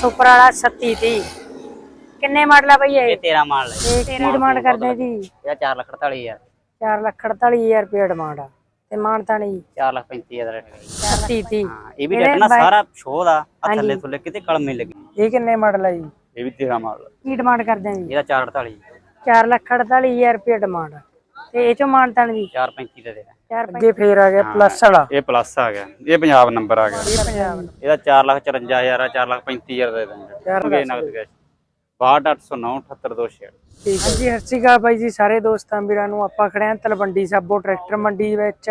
Super ਵਾਲਾ 37 ਤੀ ਕਿੰਨੇ ਮਾਡਲ ਆ ਬਈ ਇਹ? ਇਹ 13 ਮਾਲ ਹੈ ਇਹ ਕੀ ਡਿਮਾਂਡ ਕਰਦੇ ਜੀ? ਇਹਦਾ 4 ਲੱਖ 48 ਹਜ਼ਾਰ। 4 ਲੱਖ 48000 ਰੁਪਏ ਡਿਮਾਂਡ ਆ। ਤੇ ਮਾਨਤਾ ਨਹੀਂ। 4 ਲੱਖ 35 ਹਜ਼ਾਰ ਰੇਟ ਹੈ 37 ਤੀ ਹਾਂ ਇਹ ਵੀ ਡੱਟਣਾ ਸਾਰਾ ਸ਼ੋਅ ਦਾ ਥੱਲੇ। ਥੱਲੇ ਕਿਤੇ ਕਲਮ ਨਹੀਂ ਲੱਗੀ। ਇਹ ਕਿੰਨੇ ਮਾਡਲ ਆ ਜੀ? ਇਹ ਵੀ 13 ਮਾਲ ਕੀ ਡਿਮਾਂਡ ਕਰਦੇ ਜੀ? ਇਹਦਾ 448 4 ਲੱਖ 48000 ਰੁਪਏ ਡਿਮਾਂਡ ਤੇ ਇਹ ਚੋਂ ਮਾਨਤਾ ਨਹੀਂ। 435 ਦਾ ਦੇਣਾ 4 ਅੱਗੇ ਫੇਰ ਆ ਗਿਆ ਪਲੱਸ ਵਾਲਾ। ਇਹ ਪਲੱਸ ਆ ਗਿਆ। ਇਹ ਪੰਜਾਬ ਨੰਬਰ ਆ ਗਿਆ। ਇਹ ਪੰਜਾਬ ਦਾ। ਇਹਦਾ 4 ਲੱਖ 54 ਹਜ਼ਾਰ ਆ 4 ਲੱਖ 35 ਹਜ਼ਾਰ ਦੇ ਦਾਂਗੇ ਨਗਦ ਕੈਸ਼ 62809 78206 ਠੀਕ ਹੈ। ਜੀ ਸਤਿ ਸ਼੍ਰੀ ਅਕਾਲ ਬਾਈ ਜੀ ਸਾਰੇ ਦੋਸਤਾਂ ਵੀਰਾਂ ਨੂੰ। ਆਪਾਂ ਖੜੇ ਆਂ ਤਲਵੰਡੀ ਸਾਬੋ ਟਰੈਕਟਰ ਮੰਡੀ ਵਿੱਚ।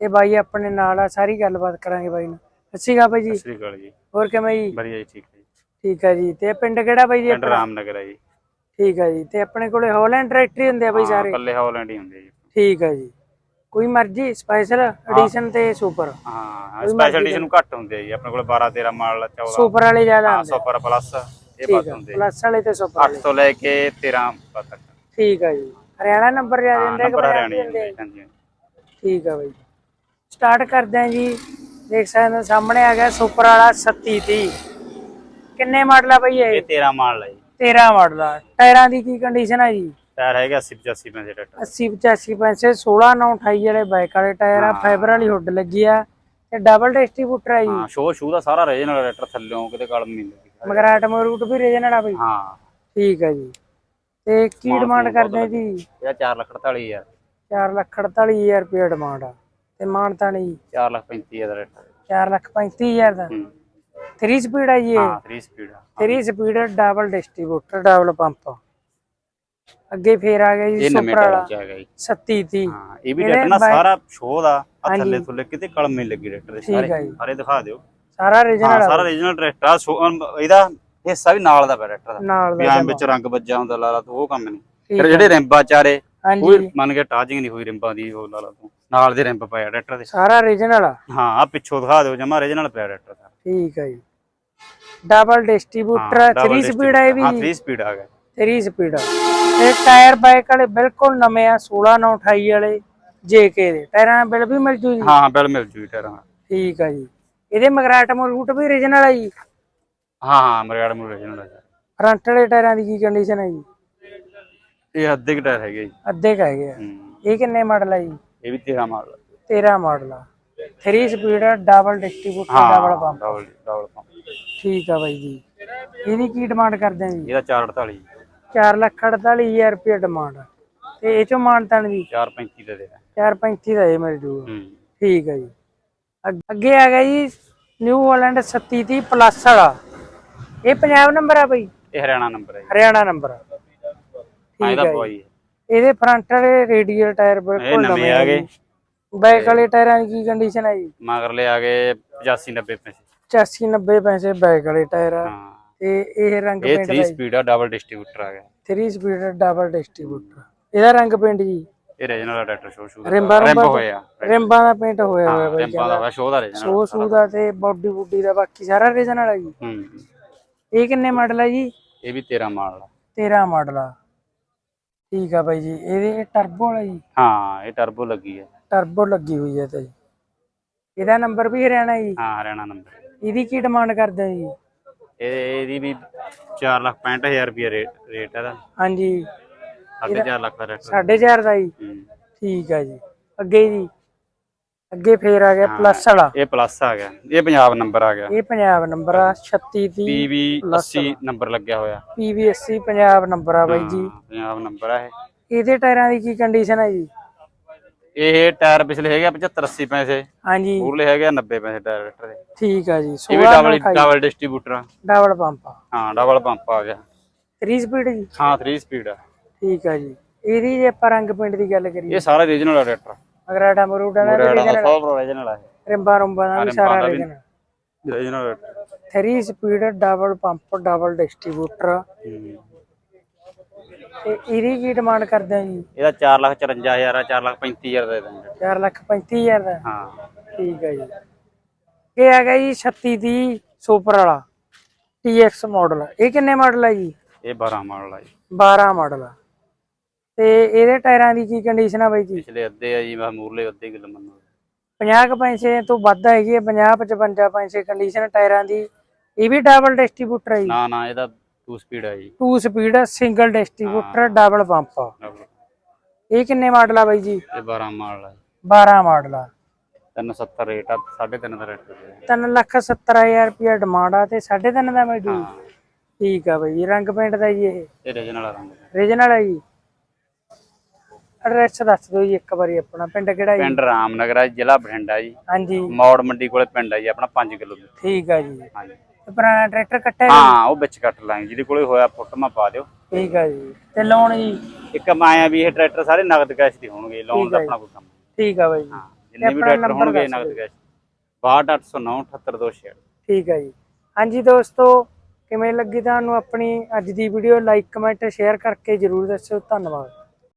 ਤੇ ਬਾਈ ਆਪਣੇ ਨਾਲ ਆ ਸਾਰੀ ਗੱਲਬਾਤ ਕਰਾਂਗੇ ਬਾਈ ਨੂੰ ਸਤਿ ਸ਼੍ਰੀ ਅਕਾਲ ਬਾਈ ਜੀ। ਸ੍ਰੀ ਅਕਾਲ ਜੀ। ਹੋਰ ਕਿਵੇਂ ਜੀ? ਵਧੀਆ ਜੀ ਠੀਕ ਹੈ ਜੀ। ਠੀਕ ਹੈ ਜੀ। ਤੇ ਪਿੰਡ ਕਿਹੜਾ ਬਾਈ ਜੀ ਪਿੰਡ? ਰਾਮਨਗਰ ਹੈ ਜੀ। ਠੀਕ ਹੈ ਜੀ। ਤੇ ਆਪਣੇ ਕੋਲੇ ਹਾਲੈਂਡ ਟਰੈਕਟਰ ਹੀ ਹੁੰਦੇ ਆ ਬਾਈ ਹਾਂ, ਸਾਰੇ? ਇਕੱਲੇ ਹੌਲੈਂਡ ਹੀ ਹੁੰਦੇ ਜੀ। ਠੀਕ ਹੈ ਜੀ। ਕੋਈ ਮਰਜ਼ੀ ਸਪੈਸ਼ਲ ਐਡੀਸ਼ਨ ਤੇ ਸੁਪਰ ਹਾਂ ਸਪੈਸ਼ਲ ਐਡੀਸ਼ਨ ਨੂੰ ਘੱਟ ਹੁੰਦੇ ਆ ਜੀ ਆਪਣੇ ਕੋਲ 12 13 ਮਾਡਲ 14 ਸੁਪਰ ਵਾਲੇ ਜ਼ਿਆਦਾ ਹਾਂ ਸੁਪਰ ਪਲੱਸ ਇਹ ਹੈ ਹੁੰਦੇ ਆ। ਪਲੱਸ ਵਾਲੇ ਤੇ ਸੁਪਰ 8 ਵਾਲੇ। ਤੋਂ ਲੈ ਕੇ 13 ਤੱਕ। ਠੀਕ ਹੈ ਜੀ। ਹਰਿਆਣਾ ਨੰਬਰ ਜ਼ਿਆਦਾ ਹਾਂ ਦਿੰਦੇ ਕਿ ਹਰਿਆਣੇ ਆ। ਠੀਕ ਹੈ ਬਾਈ। ਸਟਾਰਟ ਕਰਦੇ ਹਾਂ ਜੀ। ਦੇਖ ਸਕਦੇ ਹੋ ਸਾਹਮਣੇ ਆ ਗਿਆ ਸੁਪਰ ਵਾਲਾ 37 30 ਕਿੰਨੇ ਮਾਡਲ ਆ ਬਾਈ ਇਹ? ਇਹ 13 ਮਾਲ ਹੈ ਜੀ। 13 ਮਾਡਲ ਆ। ਟਾਇਰਾਂ ਦੀ ਕੀ ਕੰਡੀਸ਼ਨ ਹੈ ਜੀ? ਟਾਇਰ ਹੈਗਾ 80 85 ਪੈਸੇ ਟਰੈਕਟਰ 80 85 ਪੈਸੇ 16 9 28 ਜਿਹੜੇ ਬਾਈਕ ਵਾਲੇ ਟਾਇਰ ਆ ਫਾਈਬਰ ਵਾਲੀ ਹੁੱਡ ਲੱਗੀ ਆ ਤੇ ਡਬਲ ਡਿਸਟ੍ਰੀਬਿਊਟਰ ਆ ਜੀ। ਹਾਂ ਸ਼ੋ ਸ਼ੂ ਦਾ ਸਾਰਾ ਰੀਜਨਲ ਟਰੈਕਟਰ ਥੱਲਿਓਂ ਕਿਤੇ ਕਲਮ ਨਹੀਂ ਲੱਗੀ। ਮਗਰਾਟ ਮਰੂਟ ਵੀ ਰੀਜਨਲ ਆ ਬਾਈ। ਹਾਂ। ਠੀਕ ਹੈ ਜੀ। ਤੇ ਕੀ ਡਿਮਾਂਡ ਕਰਦੇ ਆ ਜੀ? ਇਹਦਾ 4 ਲੱਖ 48 ਹਜ਼ਾਰ। 4 ਲੱਖ 48000 ਰੁਪਏ ਡਿਮਾਂਡ ਆ। ਤੇ ਮਾਨਤਾ ਨਹੀਂ। 4 ਲੱਖ 35 ਹਜ਼ਾਰ ਰੇਟ 4 ਲੱਖ 35000 ਦਾ। ਹੂੰ। 3 ਸਪੀਡ ਆ ਜੀ ਇਹ। ਹਾਂ 3 ਸਪੀਡ ਆ। 3 speed double distributor double pump. ਅੱਗੇ ਫੇਰ ਆ ਗਿਆ ਜੀ ਇਹ ਨਵੇਂ ਸੁਪਰ ਟਾਇਰ ਵਾਲਾ ਚ ਹੈਗਾ ਜੀ। 37 30 ਹਾਂ ਇਹ ਵੀ ਇਹਦੇ ਡੱਟਣਾ ਬਾਈ- ਸਾਰਾ ਸ਼ੋਅ ਦਾ ਹਾਂਜੀ। ਥੱਲੇ ਥੱਲੇ ਕਿਤੇ ਕਲਮ ਨਹੀਂ ਲੱਗੀ ਟਰੈਕਟਰ ਦੇ ਠੀਕ ਹੈ ਸਾਰੇ ਜੀ। ਸਾਰੇ ਦਿਖਾ ਦਿਓ। ਸਾਰਾ ਹਾਂ ਸਾਰਾ ਰੀਜਨਲ ਟਰੈਕਟਰ ਆ ਅਮ, ਇਹਦਾ ਹਿੱਸਾ ਵੀ ਨਾਲ ਦਾ ਪਿਆ ਟਰੈਕਟਰ ਦਾ। ਨਾਲ ਵੀ ਦਾ ਜਮਾ। ਵਿੱਚ ਰੰਗ ਵੱਜਾ ਹੁੰਦਾ ਲਾਲਾ ਤੂੰ ਉਹ ਕੰਮ ਨਹੀਂ। ਠੀਕ ਫਿਰ ਜਿਹੜੇ ਰਿੰਬਾਂ ਚਾਰੇ ਹਾਂਜੀ। ਕੋਈ ਮੰਨ ਕੇ ਟਾਚਿੰਗ ਨਹੀਂ ਹੋਈ ਰਿੰਬਾਂ ਦੀ ਉਹ ਲਾਲਾ ਤੂੰ। ਨਾਲ ਦੇ ਰਿੰਬ ਪਾਇਆ ਟਰੈਕਟਰ ਦੇ। ਸਾਰਾ ਰੀਜਨਲ ਆ। ਹਾਂ ਆ ਪਿੱਛੋਂ ਦਿਖਾ ਦਿਓ ਜਮਾ ਰੀਜਨਲ ਪਿਆ ਟਰੈਕਟਰ ਦਾ। ਠੀਕ ਹੈ ਜੀ। ਡਬਲ ਡਿਸਟ੍ਰੀਬਿਊਟਰ 3 ਸਪੀਡ ਆ ਇਹ ਹਾਂ ਵੀ 3 ਸਪੀਡ ਆ ਗਿਆ। 3 ਸਪੀਡ ਆ। ਤੇ ਟਾਇਰ ਬਾਈਕ ਵਾਲੇ ਬਿਲਕੁਲ ਨਵੇਂ ਆ 16 9 28 ਵਾਲੇ ਜੇਕੇ ਦੇ। ਟਾਇਰਾਂ ਦਾ ਬਿੱਲ ਵੀ ਮਿਲ ਜੂ ਜੀ ਹਾਂ ਹਾਂ ਬਿਲ ਮਿਲ ਜੂਗੀ ਟਾਇਰਾਂ ਦਾ। ਠੀਕ ਆ ਜੀ। ਇਹਦੇ ਮਗਰਾਟ ਮਰੂਟ ਵੀ ਰੀਜਨਲ ਆ ਜੀ? ਹਾਂ ਹਾਂ ਮਰਗਾੜ ਮਰੂ ਰੀਜਨਲ ਹੈ ਫਰੰਟ ਵਾਲੇ ਟਾਇਰਾਂ ਦੀ ਕੀ ਕੰਡੀਸ਼ਨ ਹੈ ਜੀ? ਇਹ ਅੱਧੇ ਕੁ ਟਾਇਰ ਹੈਗੇ ਜੀ। ਅੱਧੇ ਕੁ ਹੈਗੇ ਆ। ਹੂੰ। ਇਹ ਕਿੰਨੇ ਮਾਡਲ ਆ ਜੀ? ਇਹ ਵੀ 13 ਮਾਡਲ 13 ਮਾਡਲ ਆ। 3 ਸਪੀਡ ਡਬਲ ਡਿਸਟ੍ਰੀਬਿਊਟਰ ਡਬਲ ਹਾਂ ਪੰਪ ਡਬਲ ਡਬਲ ਪੰਪ ਠੀਕ ਆ ਬਾਈ ਜੀ। ਇਹਦੀ ਕੀ ਡਿਮਾਂਡ ਕਰਦੇ ਆ ਜੀ? ਇਹਦਾ 448 4 ਲੱਖ 48000 ਰੁਪਏ ਡਿਮਾਂਡ ਤੇ ਇਹ ਚੋਂ ਮਾਨਤਨ ਜੀ 435 ਦੇ ਦੇਣਾ 435 ਦਾ ਇਹ ਮਿਲ ਜੂਗਾ ਠੀਕ ਹੈ ਜੀ। ਅੱਗ- ਆ ਗਿਆ ਜੀ ਨਿਊ ਹਾਲੈਂਡ 3730 ਪਲੱਸ ਵਾਲਾ। ਇਹ ਪੰਜਾਬ ਨੰਬਰ ਆ ਬਈ? ਇਹ ਹਰਿਆਣਾ ਨੰਬਰ ਹੈ ਹਰਿਆਣਾ ਨੰਬਰ ਆ। ਇਹਦਾ ਹੈ ਇਹਦੇ ਫਰੰਟ ਵਾਲੇ ਰੇਡੀਅਲ ਟਾਇਰ ਬਿਲਕੁਲ ਨਵੇਂ ਆ ਗਏ। ਬੈਕ ਵਾਲੇ ਟਾਇਰਾਂ ਦੀ ਕੀ ਕੰਡੀਸ਼ਨ ਹੈ ਜੀ? ਮਗਰਲੇ ਆ ਗਏ 85 90 ਪੈਸੇ। 85 90 ਪੈਸੇ ਬੈਕ ਵਾਲੇ ਟਾਇਰ ਆ। ਤੇ ਇਹ ਰੰਗ ਇਹ ਪੇਂਟ 3 ਦਾ ਸਪੀਡ ਆ ਡਬਲ ਡਿਸਟ੍ਰੀਬਿਊਟਰ ਆ ਗਿਆ। 3 ਸਪੀਡ ਡਬਲ ਡਿਸਟ੍ਰੀਬਿਊਟਰ ਇਹਦਾ ਰੰਗ ਪੇਂਟ ਜੀ? ਇਹ ਰੀਜਨਲ ਟਰੈਕਟਰ ਸ਼ੋ ਸ਼ੂ ਰਿੰਬਾਂ ਰਿੰਬ ਹੋਇਆ ਰਿੰਬਾਂ ਦਾ ਪੇਂਟ ਹੋਇਆ ਹੋਇਆ ਬਈ ਰਿੰਬਾਂ ਦਾ ਸ਼ੋ ਦਾ ਰੀਜਨਲ ਸੋ ਸੂ ਦਾ ਤੇ ਬਾਡੀ ਬੁੱਡੀ ਦਾ ਬਾਕੀ ਸਾਰਾ ਰੀਜਨਲ ਆ ਜੀ। ਹੂੰ। ਇਹ ਕਿੰਨੇ ਮਾਡਲ ਆ ਜੀ? ਇਹ ਵੀ 13 ਮਾਡਲ ਆ। 13 ਮਾਡਲ ਆ। ਠੀਕ ਆ ਬਾਈ ਜੀ ਇਹਦੇ ਟਰਬੋ ਵਾਲਾ ਜੀ। ਹਾਂ ਇਹ ਟਰਬੋ ਲੱਗੀ ਹੈ ਟਰਬੋ ਲੱਗੀ ਹੋਈ ਹੈ ਤੇ। ਇਹਦਾ ਨੰਬਰ ਵੀ ਹਰਿਆਣਾ ਜੀ? ਹਾਂ ਹਰਿਆਣਾ ਨੰਬਰ ਇਹਦੀ ਕੀ ਡਿਮਾਂਡ ਕਰਦੇ ਜੀ? ਇਹਦੀ ਵੀ 4 ਲੱਖ 65000 ਰੁਪਏ ਰੇਟ ਰੇਟ ਇਹਦਾ। ਹਾਂਜੀ। 4.5 ਲੱਖ ਦਾ ਰੇਟ। 4.5 ਦਾ ਜੀ। ਹੂੰ। ਠੀਕ ਆ ਜੀ। ਅੱਗੇ ਜੀ। ਅੱਗੇ ਫੇਰ ਆ ਗਿਆ ਪਲੱਸ ਵਾਲਾ। ਇਹ ਪਲੱਸ ਆ ਗਿਆ। ਇਹ ਪੰਜਾਬ ਨੰਬਰ ਆ ਗਿਆ। ਇਹ ਪੰਜਾਬ ਨੰਬਰ ਆ 3630 ਪੀਵੀ 80 ਨੰਬਰ ਲੱਗਿਆ ਹੋਇਆ। PVSC ਪੰਜਾਬ ਨੰਬਰ ਆ ਬਾਈ ਜੀ। ਪੰਜਾਬ ਨੰਬਰ ਆ ਇਹ। ਇਹਦੇ ਟਾਇਰਾਂ ਦੀ ਕੀ ਕੰਡੀਸ਼ਨ ਹੈ ਜੀ? ਇਹ ਟਾਇਰ ਪਿਛਲੇ ਹੈਗੇ ਆ 75 80 ਪੈਸੇ ਹਾਂਜੀ। ਮੂਰਲੇ ਹੈਗੇ ਆ 90 ਪੈਸੇ ਟਾਇਰ ਟਰੈਕਟਰ ਦੇ। ਠੀਕ ਆ ਜੀ ਇਹ ਵੀ 16 ਡਬਲ ਡਬਲ ਡਿਸਟ੍ਰੀਬਿਊਟਰ ਆ। ਡਬਲ ਪੰਪ ਆ। ਹਾਂ ਡਬਲ ਪੰਪ ਆ ਗਿਆ। 3 ਸਪੀਡ ਜੀ? ਹਾਂ 3 ਸਪੀਡ ਆ। ਠੀਕ ਆ ਜੀ। ਇਹਦੀ ਜੇ ਆਪਾਂ ਰੰਗ ਪਿੰਡ ਦੀ ਗੱਲ ਕਰੀਏ। ਇਹ ਸਾਰਾ ਰੀਜਨਲ ਟਰੈਕਟਰ। ਅਗਰਾਡਾ ਮਰੂਡਾ ਦਾ ਮੋਰੇੜਾ ਦਾ 100 ਰੀਜਨਲ ਆ ਰਿੰਬਾ ਰੁੰਬਾ ਦਾ ਵੀ ਸਾਰਾ ਰੀਜਨ ਇਹ regional 3 speed double pump double distributor ਤੇ ਇਹਦੀ ਕੀ ਡਿਮਾਂਡ ਕਰਦੇ ਆ ਜੀ? ਇਹਦਾ 4 ਲੱਖ 54000 ਆ 4 ਲੱਖ 35000 ਦੇ ਦਾਂਗੇ 4 ਲੱਖ 35000 ਦਾ? ਹਾਂ। ਠੀਕ ਹੈ ਜੀ। ਇਹ ਹੈਗਾ ਜੀ 36 ਦੀ ਸੁਪਰ ਵਾਲਾ TX ਮਾਡਲ ਇਹ ਕਿੰਨੇ ਮਾਡਲ ਹੈ ਜੀ? ਇਹ 12 ਮਾਡਲ ਆ ਜੀ। 12 ਮਾਡਲ ਆ। ਤੇ ਇਹਦੇ ਟਾਇਰਾਂ ਦੀ ਕੀ ਕੰਡੀਸ਼ਨ ਆ ਬਾਈ ਜੀ? ਪਿਛਲੇ ਅੱਧੇ ਆ ਜੀ ਮੂਰਲੇ ਅੱਧੇ ਕਿਲੋ ਮੰਨੋ। 50 ਕੁ ਪੈਸੇ ਤੋਂ ਵੱਧ ਹੈਗੀ ਹੈ 50 55 ਪੈਸੇ ਕੰਡੀਸ਼ਨ ਟਾਇਰਾਂ ਦੀ। ਇਹ ਵੀ ਡਬਲ ਡਿਸਟ੍ਰੀਬਿਊਟਰ ਹੈ ਜੀ? ਨਾ ਨਾ ਇਹਦਾ 2 ਸਪੀਡ ਹੈ ਜੀ। Two speed single distributor double pump ਇਹ ਕਿੰਨੇ ਮਾਡਲ ਆ ਬਾਈ ਜੀ? ਇਹ 12 ਮਾਡਲ ਹੈ 12 ਮਾਡਲ ਆ। 370 ਰੇਟ ਆ 3.5 ਦਾ ਰੇਟ ਹੈ 3 ਲੱਖ 70000 ਰੁਪਇਆ ਡਿਮਾਂਡ ਆ ਤੇ 3.5 ਦਾ ਮਿਲ ਜੂ ਹਾਂ। ਠੀਕ ਆ ਬਾਈ ਰੰਗ ਪੇਂਟ ਦਾ ਜੀ ਇਹ। ਇਹ ਰੀਜਨਲ ਰੰਗ। ਹੈ। ਰੀਜਨਲ ਹੈ ਜੀ। ਐਡਰੈਸ ਦੱਸ ਦਿਓ ਜੀ ਇੱਕ ਵਾਰੀ ਆਪਣਾ ਪਿੰਡ ਕਿਹੜਾ ਜੀ? ਪਿੰਡ ਰਾਮਨਗਰ ਹੈ ਜ਼ਿਲ੍ਹਾ ਬਠਿੰਡਾ ਜੀ। ਹਾਂਜੀ। ਮੌੜ ਮੰਡੀ ਕੋਲੇ ਪਿੰਡ ਹੈ ਜੀ ਆਪਣਾ 5 ਕਿਲੋ ਠੀਕ ਆ ਜੀ। ਹਾਂਜੀ। ਤੇ ਪੁਰਾਣਾ ਟਰੈਕਟਰ ਕੱਟਿਆ ਜੀ? ਹਾਂ ਉਹ ਵਿੱਚ ਕੱਟ ਲਾਂਗੇ ਜਿਹਦੇ ਕੋਲੇ ਹੋਇਆ ਫੋਟੋਆਂ ਪਾ ਦਿਓ। ਠੀਕ ਆ ਜੀ। ਤੇ ਲੋਨ ਜੀ। ਇੱਕ ਮਾਇਆ ਵੀ ਇਹ ਟਰੈਕਟਰ ਸਾਰੇ ਨਗਦ ਕੈਸ਼ ਦੇ ਹੋਣਗੇ ਲੋਨ ਦਾ ਠੀਕ ਹੈ ਆਪਣਾ ਕੋਈ ਕੰਮ ਨਹੀਂ। ਠੀਕ ਆ ਬਾਈ ਜੀ। ਹਾਂ ਜਿੰਨੇ ਵੀ ਆਪਣਾ ਟਰੈਕਟਰ number ਹੋਣਗੇ ਦੱਸ ਨਗਦ ਦਿਓ। ਕੈਸ਼। 62809 78266 ਠੀਕ ਆ ਜੀ। ਹਾਂਜੀ ਦੋਸਤੋ ਕਿਵੇਂ ਲੱਗੀ ਤੁਹਾਨੂੰ ਆਪਣੀ ਅੱਜ ਦੀ ਵੀਡੀਓ? ਲਾਈਕ ਕਮੈਂਟ ਸ਼ੇਅਰ ਕਰਕੇ ਜਰੂਰ ਦੱਸਿਓ। ਧੰਨਵਾਦ।